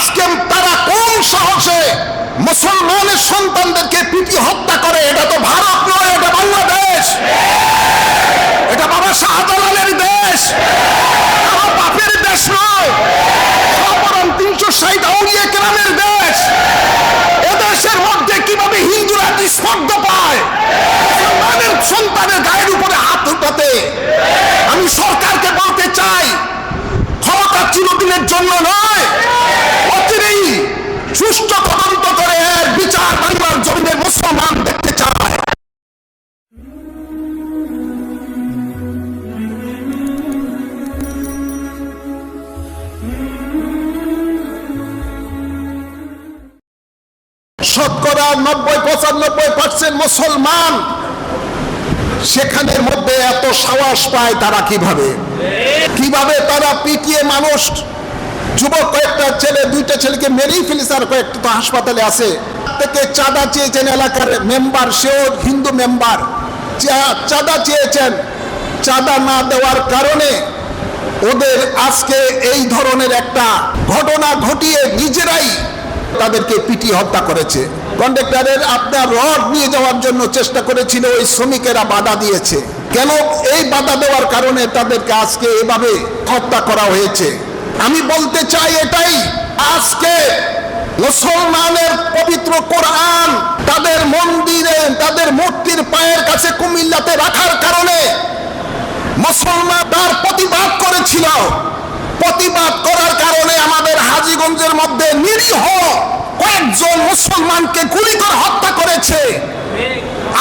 আজকে তারা কোন সাহসে মুসলমানের সন্তানদেরকে পিটি হত্যা করে? এটা তো ভারত নয়, এটা বাংলাদেশ। এটা বাবা শাহজালালের দেশ। বাপের দেশ নয়। দেশ। এদেশের মধ্যে কীভাবে হিন্দুরা স্পর্ধ পায় নব্বই পঁচানব্বই পার্সেন্ট মুসলমান। সেখানের মধ্যে এত সাহস পায় তারা কীভাবে? কীভাবে তারা পিটিয়ে মানুষ? যুবক কয়েকটা ছেলে, দুইটা ছেলেকে মেরেই ফেলেছে আর কয়েকটা তো হাসপাতালে আছে। থেকে চাঁদা চেয়েছেন এলাকার মেম্বার, সেও হিন্দু মেম্বার। চাঁদা চেয়েছেন। চাঁদা না দেওয়ার কারণে ওদের আজকে এই ধরনের একটা ঘটনা ঘটিয়ে নিজেরাই তাদেরকে পিটি হত্যা করেছে। কন্ডাক্টরের আপনার রড নিয়ে যাওয়ার জন্য চেষ্টা করেছিল, ওই শ্রমিকেরা বাধা দিয়েছে। কেন? এই বাধা দেওয়ার কারণে তাদেরকে আজকে এভাবে হত্যা করা হয়েছে। আমি বলতে চাই এটাই, আজকে মুসলমানের পবিত্র কোরআন তাদের মন্দিরে, তাদের মূর্তির পায়ের কাছে কুমিল্লাতে রাখার কারণে মুসলমান তার প্রতিবাদ করেছিল। প্রতিবাদ করার কারণে আমাদের হাজীগঞ্জের মধ্যে নিরীহ কয়েকজন মুসলমানকে গুলি করে হত্যা করেছে।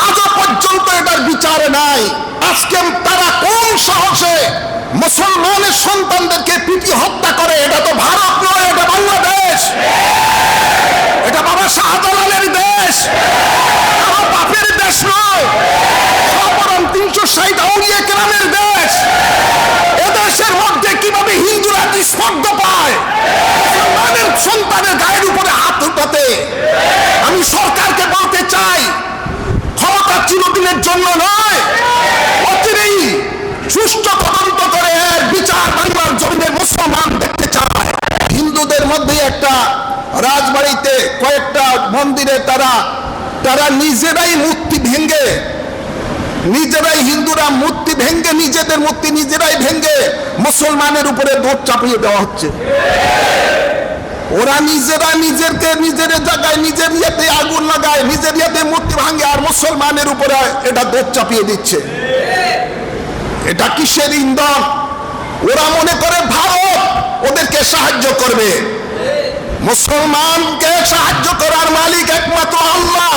আজও পর্যন্ত এটার বিচার নাই। আজকে তারা কোন সাহসে মুসলমানের সন্তানদেরকে পিটি হত্যা করে, এটা তো ভারত নয়, এটা বাংলাদেশ। এটা বাবা শাহজালালের দেশ। আমার বাপের দেশ নয়। অপরম তিনশো ষাট আউলিয়া গ্রামের দেশ। এদেশের মধ্যে কীভাবে হিন্দুরা স্পর্ধ পায়? সন্তানের গায়ের উপরে হাত উঠাতে। একটা রাজবাড়িতে, কয়েকটা মন্দিরে তারা তারা নিজেরাই মূর্তি ভেঙ্গে, নিজেরাই হিন্দুরা মূর্তি ভেঙ্গে, নিজেদের মূর্তি নিজেরাই ভেঙ্গে মুসলমানের উপরে দোষ চাপিয়ে দেওয়া হচ্ছে। ওরা নিজেরা নিজেরকে নিজের জায়গায়, নিজের ইয়েতে আগুন লাগায়, নিজের ইয়েতে মূর্তি ভাঙে আর মুসলমানের উপরে এটা দোষ চাপিয়ে দিচ্ছে। এটা কিসের ইন্ধন? ওরা মনে করে ভারত ওদেরকে সাহায্য করবে। মুসলমানকে সাহায্য করার মালিক একমাত্র আল্লাহ।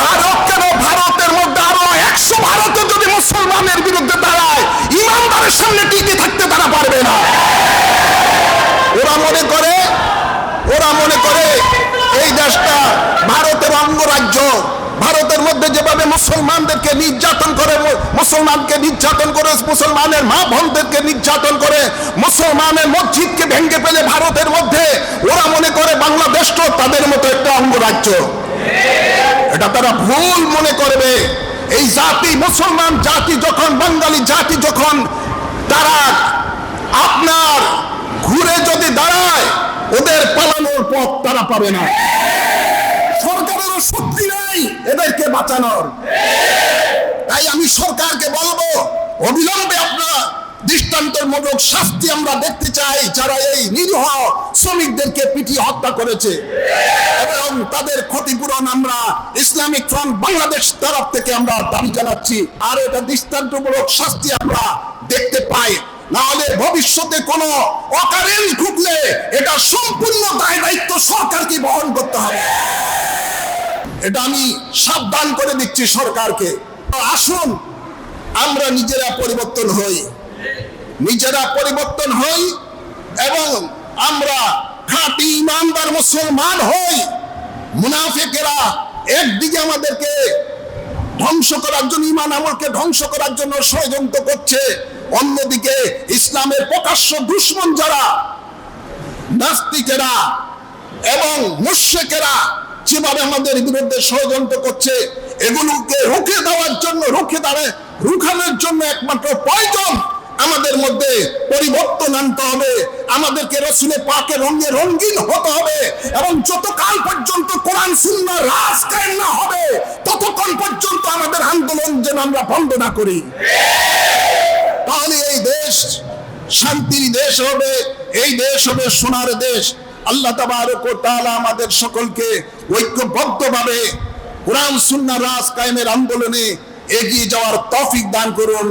ভারত কেন ভারতের মধ্যে আরও একশো ভারতে যদি মুসলমানের বিরুদ্ধে দাঁড়ায়, ইমানদারের সামনে টিকে থাকতে তারা পারবে না। ওরা মনে করে, ওরা মনে করে এই দেশটা ভারতের অঙ্গরাজ্য। ভারতের মধ্যে যেভাবে মুসলমানদেরকে নির্যাতন করে, মুসলমানকে নির্যাতন করে, মুসলমানের মা বোনদেরকে নির্যাতন করে, মুসলমানের মসজিদকে ভেঙে ফেলে ভারতের মধ্যে, ওরা করে তাদের মতো একটা অঙ্গরাজ্য। এটা তারা ভুল মনে করবে। এই জাতি মুসলমান, জাতি যখন, বাঙালি জাতি যখন তারা আপনার ঘুরে যদি দাঁড়ায়, ওদের পালানোর পথ তারা পাবে না। সরকারেরও শক্তি নেই এদেরকে বাঁচানোর। তাই আমি সরকারকে বলব, অবিলম্বে আপনার দৃষ্টান্তমূলক শাস্তি আমরা দেখতে চাই যারা এই নিরীহ শ্রমিকদেরকে পিটিয়ে হত্যা করেছে। এবং তাদের ক্ষতিপূরণ আমরা ইসলামিক ফ্রন্ট বাংলাদেশ তরফ থেকে আমরা দাবি জানাচ্ছি। আর এটা দৃষ্টান্তমূলক শাস্তি আমরা দেখতে পাই। নাহলে ভবিষ্যতে কোনো অকারেন্স ঘটলে এটা সম্পূর্ণ দায় দায়িত্ব সরকারকে বহন করতে হবে। এটা আমি সাবধান করে দিচ্ছি সরকারকে। আসুন, আমরা নিজেরা পরিবর্তন হই। নিজেরা পরিবর্তন হই এবং আমরা খাঁটি ইমানদার মুসলমান হই। মুনাফেকেরা একদিকে আমাদেরকে ধ্বংস করার জন্য, ইমান আমলকে ধ্বংস করার জন্য ষড়যন্ত্র করছে। অন্যদিকে ইসলামের প্রকাশ্য দুশ্মন যারা, নাস্তিকেরা এবং মুর্শেকেরা যেভাবে আমাদের বিরুদ্ধে ষড়যন্ত্র করছে, এগুলোকে রুখে দেওয়ার জন্য, রুখে দাঁড়ায়, রুখানোর জন্য একমাত্র প্রয়োজন। আমাদের মধ্যে পরিবর্তন আনতে হবে। আমাদেরকে রসুলের পাকে রঙে রঙিন হতে হবে এবং যতকাল পর্যন্ত কোরআন শূন্য রাজ কায়েম না হবে, ততক্ষণ পর্যন্ত আমাদের আন্দোলন যেন আমরা বন্ধ না করি। তাহলে এই দেশ শান্তির দেশ হবে, এই দেশ হবে সোনার দেশ। আল্লাহ তাআলা আমাদের সকলকে ঐক্যবদ্ধভাবে কোরআন, সুন্নাহ রাজ কায়েমের আন্দোলনে এগিয়ে যাওয়ার তৌফিক দান করুন।